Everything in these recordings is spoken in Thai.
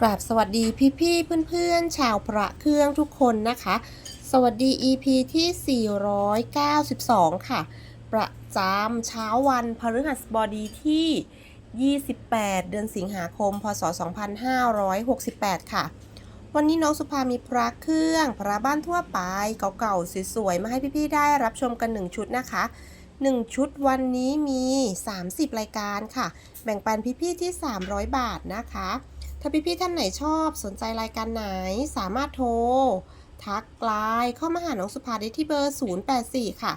กราบสวัสดีพี่ๆเพื่อนๆ ชาวพระเครื่องทุกคนนะคะ สวัสดี EP ที่ 492 ค่ะ ประจำเช้าวันพฤหัสบดีที่ 28 เดือนสิงหาคม พศ 2568 ค่ะ วันนี้น้องสุภามีพระเครื่อง พระบ้านทั่วไปเก่าๆสวยๆ มาให้พี่ๆ ได้รับชมกัน 1 ชุดนะคะ 1 ชุดวันนี้มี 30 รายการค่ะ แบ่งปันพี่ๆ ที่ 300 บาทนะคะ ถ้าพี่ๆท่านไหนชอบสนใจรายการไหนสามารถโทร ทักไลน์เข้ามาหาน้องสุภาได้ที่เบอร์ 084 ค่ะ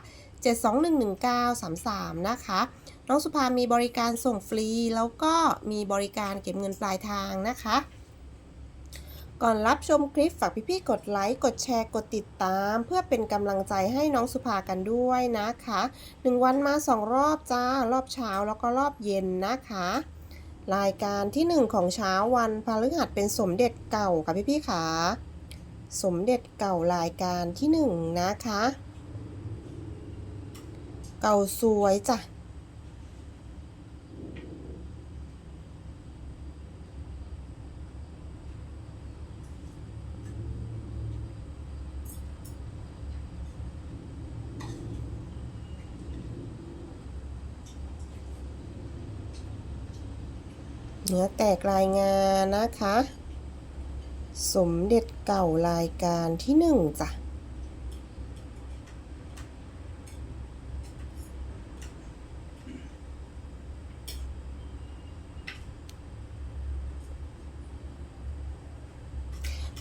7211933 นะคะ น้องสุภามีบริการส่งฟรี แล้วก็มีบริการเก็บเงินปลายทางนะคะ ก่อนรับชมคลิปฝากพี่ๆกดไลค์ กดแชร์ กดติดตาม เพื่อเป็นกำลังใจให้น้องสุภากันด้วยนะคะ 1 วันมา 2 รอบจ้ารอบเช้าแล้วก็รอบเย็นนะคะ รายการที่ 1 ของเช้าวันพฤหัสเป็นสมเด็จเก่าค่ะพี่ๆค่ะสมเด็จเก่ารายการที่ 1 นะคะ เก่าสวยจ้ะ เนื้อแตกรายงานนะคะ สมเด็จเก่ารายการที่หนึ่งจ้ะ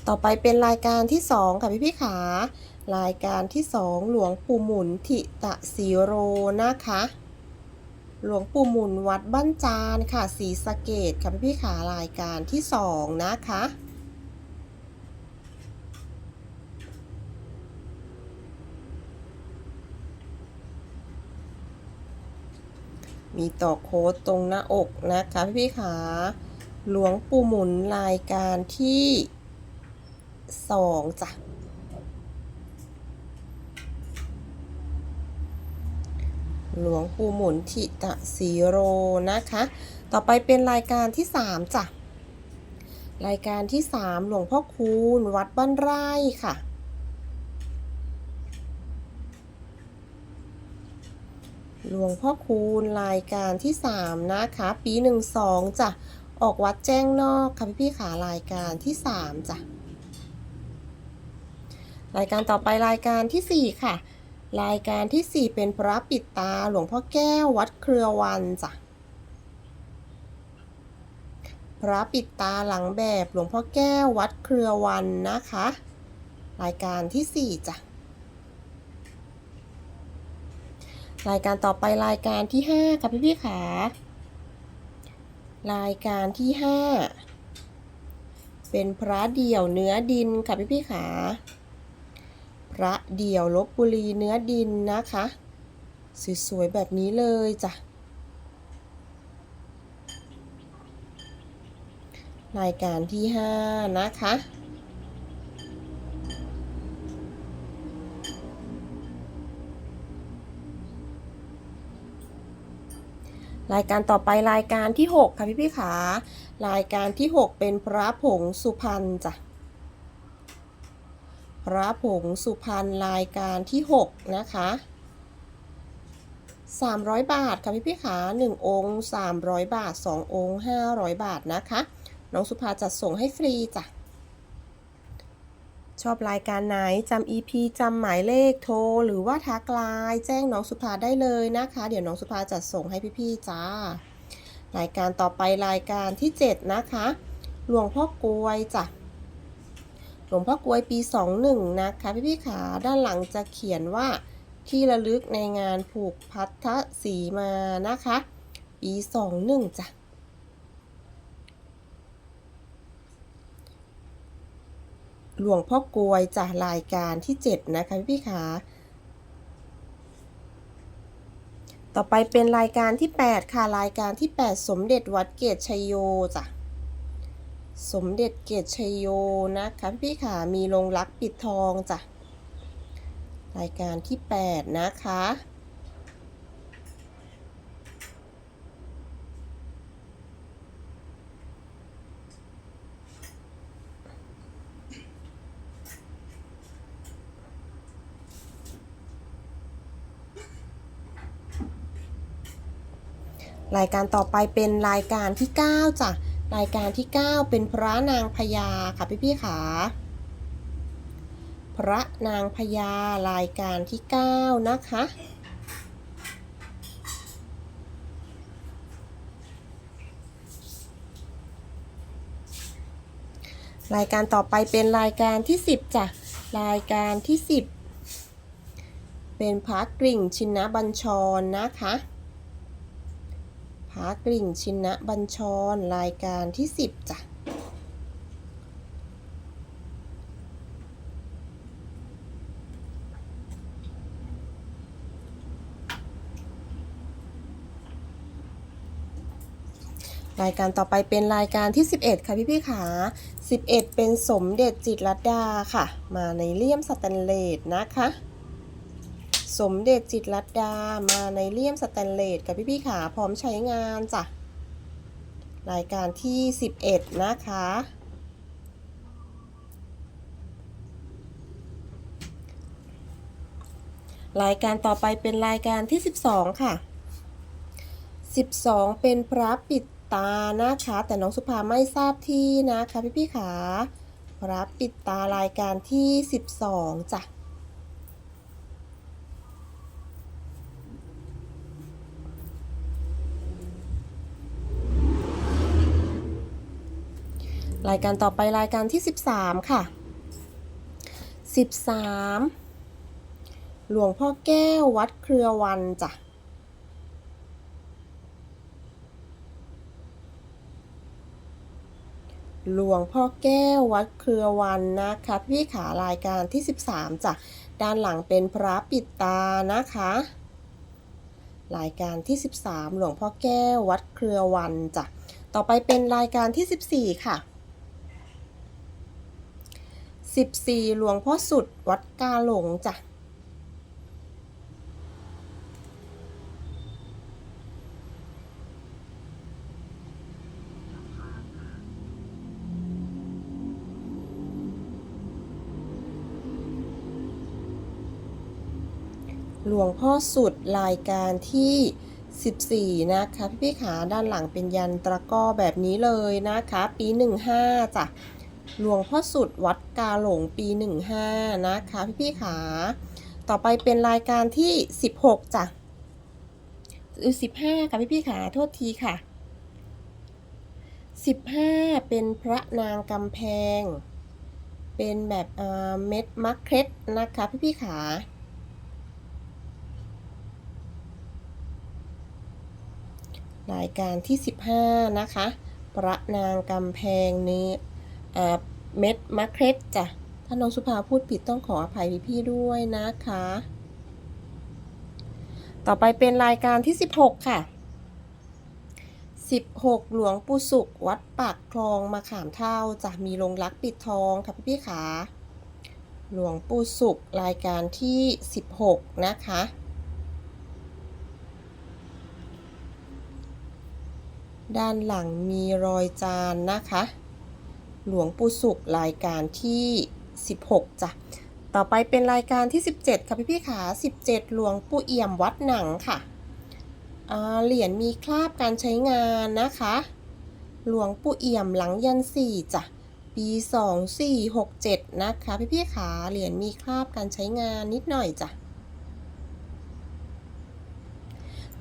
ต่อไปเป็นรายการที่สองค่ะพี่พี่ขารายการที่สองหลวงปู่หมุนทิตะสีโรนะคะ หลวงปู่หมุนวัดบ้านจานค่ะศรีสะเกดค่ะพี่พี่ขารายการที่สองนะคะมีต่อโค้ดตรงหน้าอกนะคะพี่พี่ขาหลวงปู่หมุนรายการที่สองจ้ะ หลวงปู่หมุนทิตะสีโรนะคะ ต่อไปเป็นรายการที่ 3จ้ะ รายการที่ 3 หลวงพ่อคูณ วัดบ้านไร่ค่ะ หลวงพ่อคูณรายการที่ 3 นะคะ ปี 12จ้ะ ออกวัดแจ้งนอกค่ะพี่ๆขารายการที่ 3จ้ะ รายการต่อไปรายการทีสี่4 ค่ะ รายการที่ 4 เป็นพระปิดตาหลวงพ่อแก้ววัดเครือวันจ้ะ พระปิดตาหลังแบบหลวงพ่อแก้ววัดเครือวันนะคะ รายการที่ 4จ้ะ รายการต่อไปรายการที่ 5 ค่ะพี่พี่ขารายการที่ 5 เป็นพระเดี่ยวเนื้อดินค่ะพี่พี่ขา พระเดี่ยวลบบุรีเนื้อดินนะคะ สวยๆแบบนี้เลยจ้ะรายการที่ 5 นะคะ รายการต่อไปรายการที่ 6 ค่ะพี่พี่ๆขารายการที่ 6 เป็นพระผงสุพรรณจ้ะ พระผงสุพรรณรายการที่ 6 นะคะ 300 บาทค่ะพี่พี่ขา1องค์ 300 บาท 2 องค์ 500 บาทนะคะ น้องสุภาจัดส่งให้ฟรีจ้ะ ชอบรายการไหนจำ EP จำหมายเลขโทร หรือว่าทักไลน์แจ้งน้องสุภาได้เลยนะคะ เดี๋ยวน้องสุภาจัดส่งให้พี่ๆจ้ารายการต่อไปรายการที่ 7 นะคะ หลวงพ่อกลวยจ้ะ หลวงพ่อกวยปี 21 นะคะพี่พี่ๆขาด้านหลังจะเขียนว่าที่ระลึกในงานผูกพัทธสีมานะคะ ปี 21 จ้ะหลวงพ่อกวยจ้ะรายการที่ 7 นะคะพี่พี่ขา ต่อไปเป็นรายการที่ 8 ค่ะ รายการที่ 8 สมเด็จวัดเกตชัยโยจ้ะ สมเด็จเกตชัยโยนะคะพี่ขามีลงรักปิดทองจ้ะ รายการที่แปดนะคะรายการต่อไปเป็นรายการที่ 9จ้ะ รายการที่ 9 เป็นพระนางพญาค่ะพี่พี่ขาพระนางพญารายการที่ 9 นะคะ รายการต่อไปเป็นรายการที่ 10จ้ะรายการที่ 10 เป็นพระกริ่งชินบัญชรนะคะ พระกริ่งชินะบัญชรรายการที่ 10จ้ะรายการต่อไปเป็นรายการที่ 11 ค่ะพี่พี่ๆขา11 เป็นสมเด็จจิตรลดาค่ะ มาในเลี่ยมสแตนเลสนะคะ สมเด็จจิตรลดามาในเลี่ยมสแตนเลสกับพี่พี่ๆขาพร้อมใช้งานจ้ะ รายการที่ 11 นะคะ รายการต่อไปเป็นรายการที่ 12 ค่ะ 12 เป็นพระปิดตานะคะ แต่น้องสุภาไม่ทราบที่นะคะพี่พี่ๆขาพระปิดตารายการที่ 12จ้ะ รายการต่อไปรายการที่ 13 ค่ะ 13 หลวงพ่อแก้ววัดเครือวันจ้ะหลวงพ่อแก้ววัดเครือวันนะคะพี่ขารายการที่ 13จ้ะด้านหลังเป็นพระปิดตานะคะ รายการที่ 13 หลวงพ่อแก้ววัดเครือวันจ้ะต่อไปเป็นรายการที่ 14 ค่ะ 14 หลวงพ่อสุด วัดกาหลงจ้ะหลวงพ่อสุดรายการที่ 14 นะคะ พี่พี่ขาด้านหลังเป็นยันตะก้อแบบนี้เลยนะคะ ปี 15จ้ะ หลวงพ่อสุดวัดกาหลงปี 15 นะคะพี่พี่ๆขาต่อไปเป็นรายการที่ 16จ้ะหรือ15 ค่ะพี่พี่ๆขาโทษทีค่ะ 15 เป็นพระนางกำแพง เป็นแบบเม็ดมะเคร็ดนะคะพี่พี่ๆขา รายการที่ 15 นะคะประนางกำแพงเนื้อ เม็ดมะเคร็ดจ้ะ ถ้าน้องสุภาพูดผิดต้องขออภัยพี่ๆด้วยนะคะ ต่อไปเป็นรายการที่ 16 ค่ะ 16 หลวงปู่สุข วัดปากคลองมาขามเท่าจะมีลงรักปิดทองค่ะพี่ๆขาหลวงปู่สุข รายการที่ 16 นะคะด้านหลังมีรอยจานนะคะ หลวงปู่สุขรายการที่ 16จ้ะต่อไปเป็นรายการที่ 17 ค่ะพี่พี่ขา17 หลวงปู่เอี่ยมวัดหนังค่ะเหรียญมีคราบการใช้งานนะคะ หลวงปู่เอี่ยมหลังยันสี่จ้ะปี 2467 นะคะพี่พี่ขาเหรียญมีคราบการใช้งานนิดหน่อยจ้ะ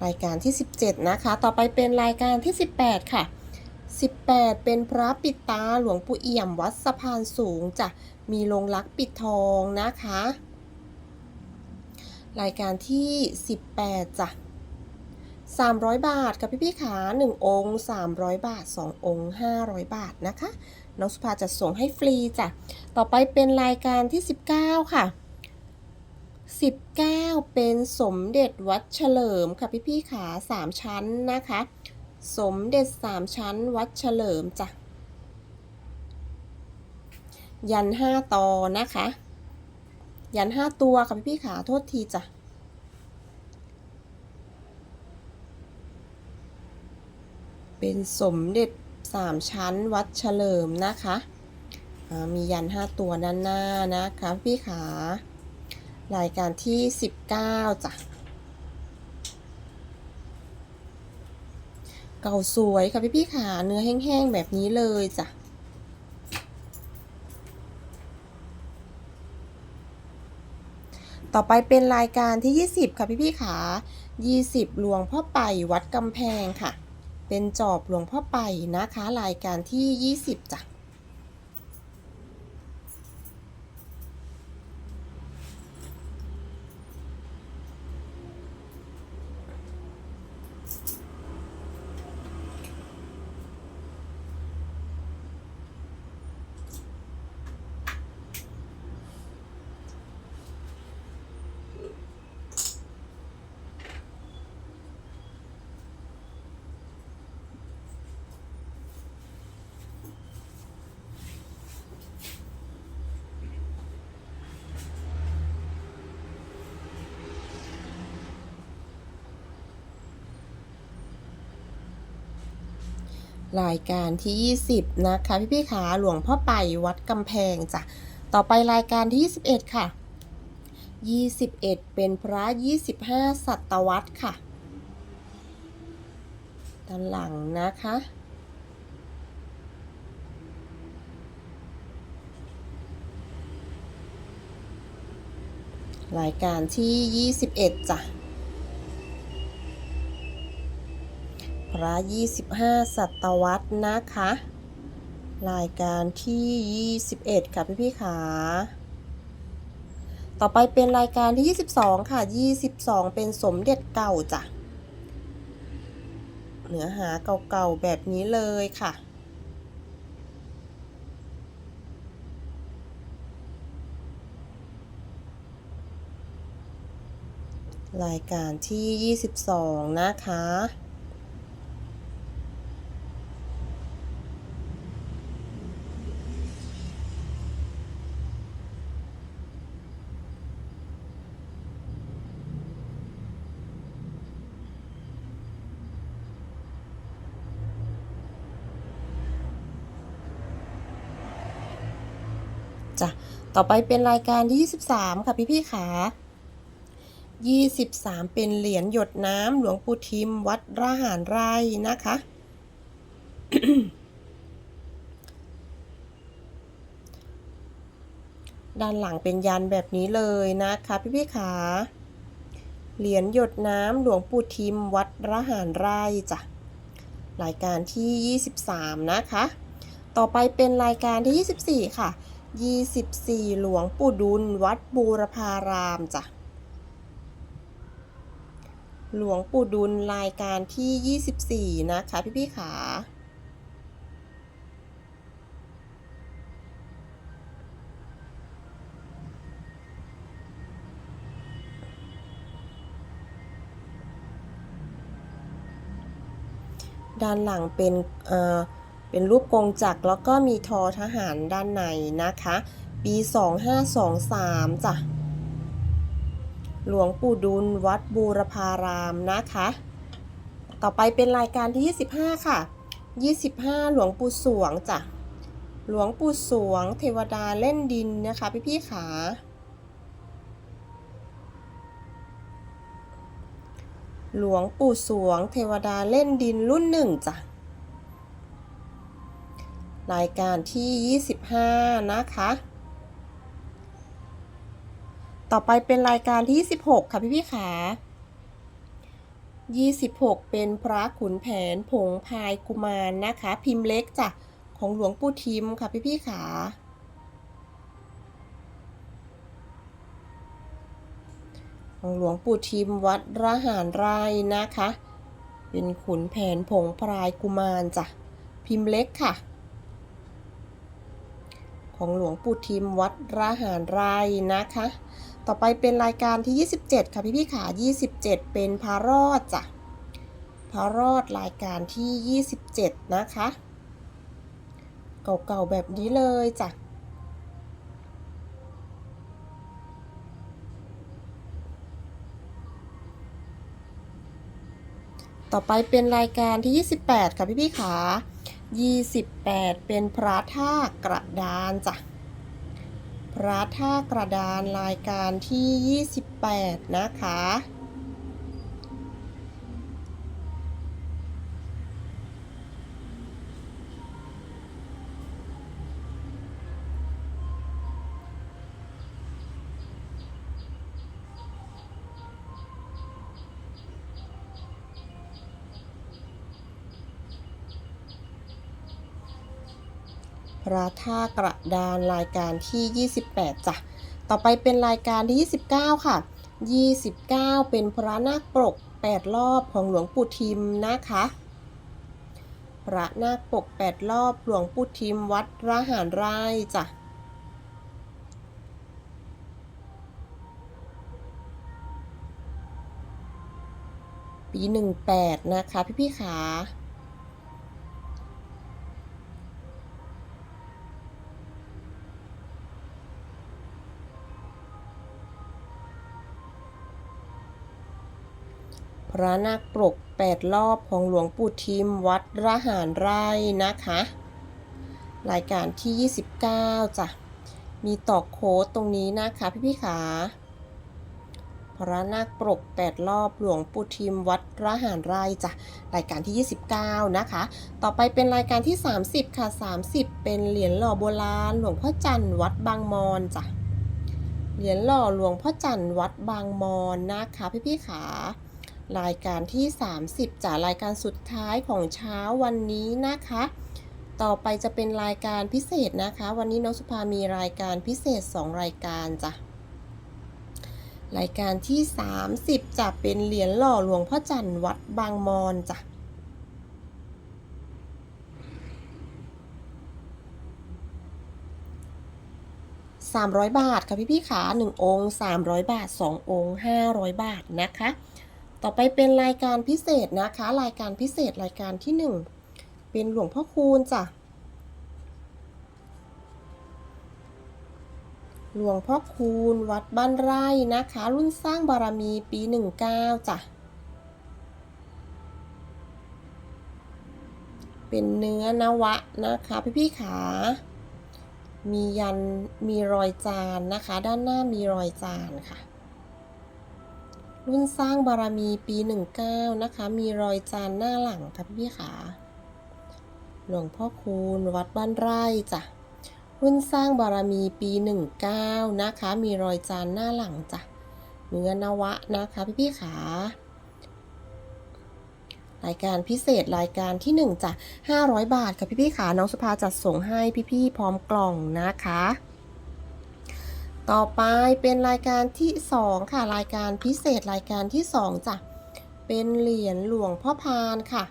รายการที่ 17 นะคะ ต่อไปเป็นรายการที่ 18 ค่ะ 18 เป็นพระปิดตาหลวงปู่เอี่ยมวัดสะพานสูงจ้ะมีลงรักปิดทองนะคะ รายการที่ 18จ้ะ300 บาทกับพี่พี่ขา1องค์ 300 บาท 2 องค์ 500 บาทนะคะ น้องสุภาจะส่งให้ฟรีจ้ะ ต่อไปเป็นรายการที่ 19 ค่ะ 19 เป็นสมเด็จวัดเฉลิมค่ะพี่พี่ขา3ชั้นนะคะ สมเด็จ3ชั้นวัดเฉลิมจ้ะ ยัน5ตอนะคะ ยัน5ตัวค่ะพี่พี่ขาโทษทีจ้ะเป็นสมเด็จ3ชั้นวัดเฉลิมนะคะมียัน5ตัวด้านหน้านะคะพี่ขา รายการที่ 19จ้ะ เก่าสวยค่ะพี่พี่ขาเนื้อแห้งๆแบบนี้เลยจ้ะต่อไปเป็นรายการที่ 20 ค่ะพี่พี่ขา20 หลวงพ่อไปวัดกำแพงค่ะ เป็นจอบหลวงพ่อไปนะคะ รายการที่ 20จ้ะ รายการที่ 20 นะคะ พี่พี่ขาหลวงพ่อไปวัดกำแพงจ้ะ ต่อไปรายการที่ 21 ค่ะ 21 เป็นพระ 25 สัตวรรษค่ะ ด้านหลังนะคะรายการที่ 21จ้ะ ระ25สัตวรรษนะคะ รายการที่ 21 ค่ะพี่พี่ๆขาต่อไปเป็นรายการที่ 22 ค่ะ 22 เป็นสมเด็จเก่าจ้ะ เนื้อหาเก่าๆแบบนี้เลยค่ะรายการที่ 22 นะคะ จ้ะต่อไปเป็นรายการที่23 ค่ะพี่พี่ขา23 เป็นเหรียญหยดน้ำหลวงปู่ทิม วัดราหารไร่นะคะ ด้านหลังเป็นยันแบบนี้เลยนะคะพี่พี่ๆขาเหรียญหยดน้ำหลวงปู่ทิม วัดระหารไร่จ้ะรายการที่ 23 นะคะ ต่อไปเป็นรายการที่ 24 ค่ะ 24 หลวงปู่ดุล วัดบูรพารามจ้ะ หลวงปู่ดุลรายการที่ 24 นะคะพี่พี่ขาด้านหลังเป็นเอ่อ เป็นรูปกงจักรแล้วก็มีทอทหารด้านในนะคะ ปี 2523จ้ะหลวงปู่ดุลวัดบูรพารามนะคะ ต่อไปเป็นรายการที่ 25 ค่ะ 25 หลวงปู่สวงจ้ะ หลวงปู่สวง เทวดาเล่นดินนะคะพี่พี่ๆขาหลวงปู่สวง เทวดาเล่นดินรุ่นหนึ่งจ้ะ รายการที่ 25 นะคะ ต่อไปเป็นรายการที่26ค่ะพี่พี่ขา26 เป็นพระขุนแผนผงพายกุมารนะคะ พิมพ์เล็กจ้ะของหลวงปู่ทิมค่ะพี่พี่ขาของหลวงปู่ทิมวัดระหารไร่นะคะ เป็นขุนแผนผงพรายกุมารจ้ะพิมพ์เล็กค่ะ ของหลวงปู่ทิมวัดระหารไรนะคะ ต่อไปเป็นรายการที่ 27 ค่ะพี่พี่ขา 27 เป็นพารอดจ้ะพารอดรายการที่ 27 นะคะ เก่าๆแบบนี้เลยจ้ะต่อไปเป็นรายการที่ 28 ค่ะพี่พี่ขา 28 เป็นพระท่ากระดานจ้ะ พระท่ากระดานรายการที่ 28 นะคะ ระท่ากระดานรายการที่ 28จ้ะต่อไปเป็นรายการที่ 29 ค่ะ 29 เป็นพระนาคปก 8 รอบของหลวงปู่ทิมนะคะ พระนาคปก 8 รอบหลวงปู่ทิมวัดระหารไร่จ้ะปี 18 นะคะ พี่ๆขา ระนาคปรก8รอบของหลวงปู่ทิมวัดระหารไร่นะคะ รายการที่ 29จ้ะมีต่อโค้ดตรงนี้นะคะพี่ๆขาพระนาคปรก 8 รอบหลวงปู่ทิมวัดระหารไร่จ้ะรายการที่ 29 นะคะ ต่อไปเป็นรายการที่ 30 ค่ะ 30 เป็นเหรียญหล่อโบราณ หลวงพ่อจันทร์วัดบางมอนจ้ะเหรียญหล่อหลวงพ่อจันทร์วัดบางมอนนะคะพี่ๆขา รายการที่ 30จากรายการสุดท้ายของเช้าวันนี้นะคะ ต่อไปจะเป็นรายการพิเศษนะคะ วันนี้น้องสุภามีรายการพิเศษ 2 รายการจ้ะรายการที่ 30จะเป็นเหรียญหล่อหลวงพ่อจันทร์วัดบางมอนจ้ะ300 บาทค่ะพี่พี่ขา1องค์300 บาท 2 องค์ 500 บาทนะคะ ต่อไปเป็นรายการพิเศษนะคะ รายการพิเศษรายการที่ 1 เป็นหลวงพ่อคูณจ้ะหลวงพ่อคูณวัดบ้านไร่นะคะ รุ่นสร้างบารมีปี 19จ้ะเป็นเนื้อนวะนะคะพี่พี่ๆขา มียันมีรอยจานนะคะ ด้านหน้ามีรอยจานค่ะ รุ่นสร้างบารมีปี 19 นะคะ มีรอยจานหน้าหลังค่ะพี่พี่ขาหลวงพ่อคูณวัดบ้านไร่จ้ะ รุ่นสร้างบารมีปี 19 นะคะ มีรอยจานหน้าหลังจ้ะ เนื้อนวะนะคะพี่พี่ขารายการพิเศษรายการที่ 1จ้ะ500 บาทค่ะพี่พี่ขาน้องสุภาจัดส่งให้พี่ๆพร้อมกล่องนะคะ ต่อไปเป็นรายการที่ 2 ค่ะ รายการพิเศษรายการที่ 2จ้ะเป็นเหรียญหลวงพ่อพานค่ะ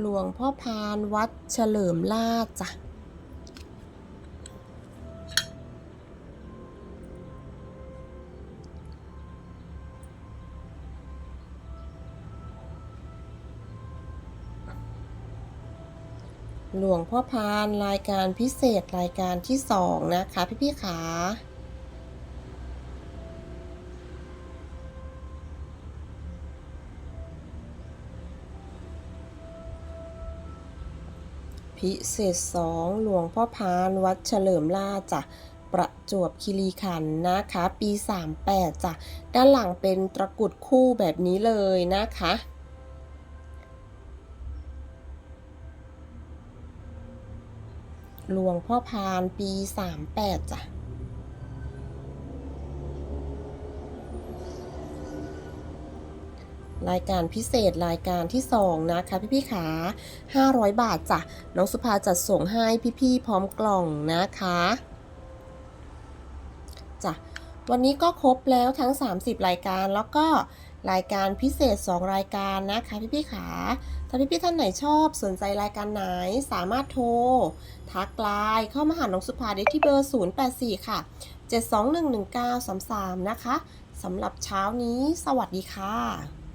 หลวงพ่อพานวัดเฉลิมราชจ้ะ หลวงพ่อพานรายการพิเศษรายการที่สองนะคะพี่พี่ๆขาพิเศษสองหลวงพ่อพานวัดเฉลิมราชจ้ะประจวบคีรีขันธ์นะคะ ปี 38จ้ะด้านหลังเป็นตะกุดคู่แบบนี้เลยนะคะ หลวงพ่อพานปี38จ้ะ รายการพิเศษรายการที่ 2 นะคะพี่ๆขา500 บาทจ้ะ น้องสุภาจัดส่งให้พี่ๆพร้อมกล่องนะคะจ้ะวันนี้ก็ครบแล้วทั้ง 30 รายการแล้วก็ รายการพิเศษ 2 รายการนะคะพี่ๆขาถ้าพี่ๆท่านไหนชอบสนใจรายการไหนสามารถโทร ทักไลน์เข้ามาหาน้องสุภาได้ที่เบอร์ 084 ค่ะ 7211933 นะคะสำหรับเช้านี้ สวัสดีค่ะ